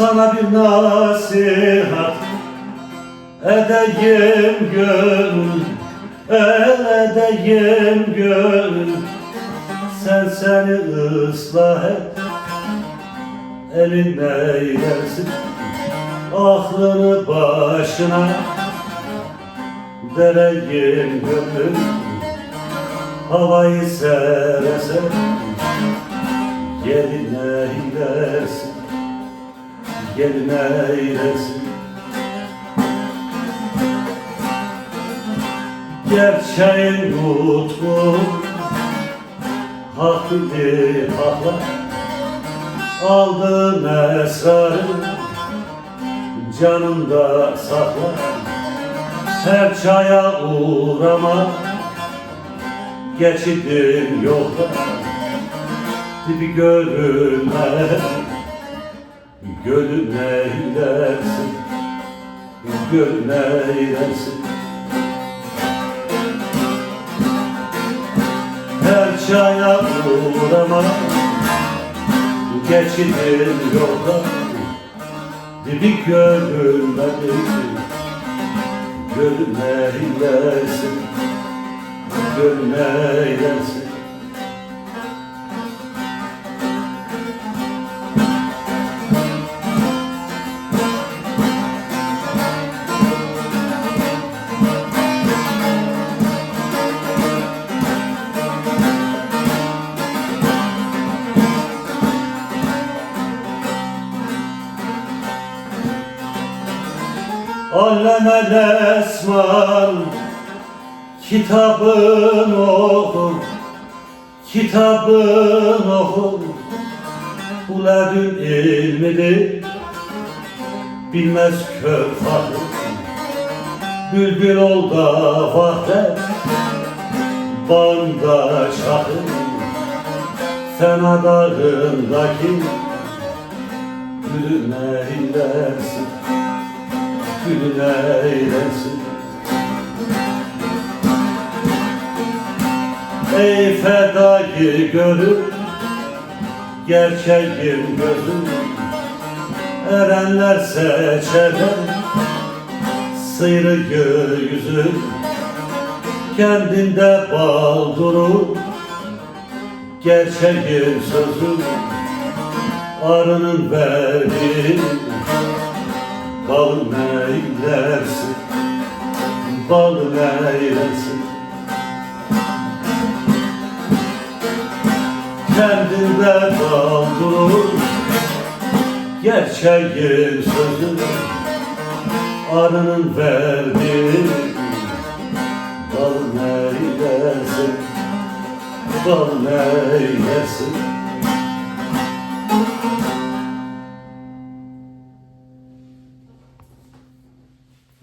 Sana bir nasihat. Edeyim gönül Edeyim gönül. Sen seni ıslah et Elin eylesin Aklını başına Vereyim gönül. Havayı serese Gelin eylesin Gelin eylesin. Gerçeğin mutlu Hakkı bir hakla Aldın esrarı. Canında sakla Her çaya uğrama. Geçidim yolda Dibi görünme Gönül neylersin Gönül neylersin Her çaya uğrama Geçidim yolda. Dibi görülmedi Gönül neylersin Gönül neylersin Alleme lesman Kitabın oku Kitabın oku Bu ledün ilmini Bilmez kör Bülbül ol da vahdet Bağında çakır Fena dağındaki Gülüne Gülüne eylesin Ey fedayı gönül Gerçeğin gözüm. Erenler seçer Sıyrı göğüzü Kendinde bal durur Gerçeğin sözü Arının verdiği Bal neylersin Bal neylersin Kendinde bal durur Gerçeğin sözü. Arının verdiği Bal neylersin Bal neylersin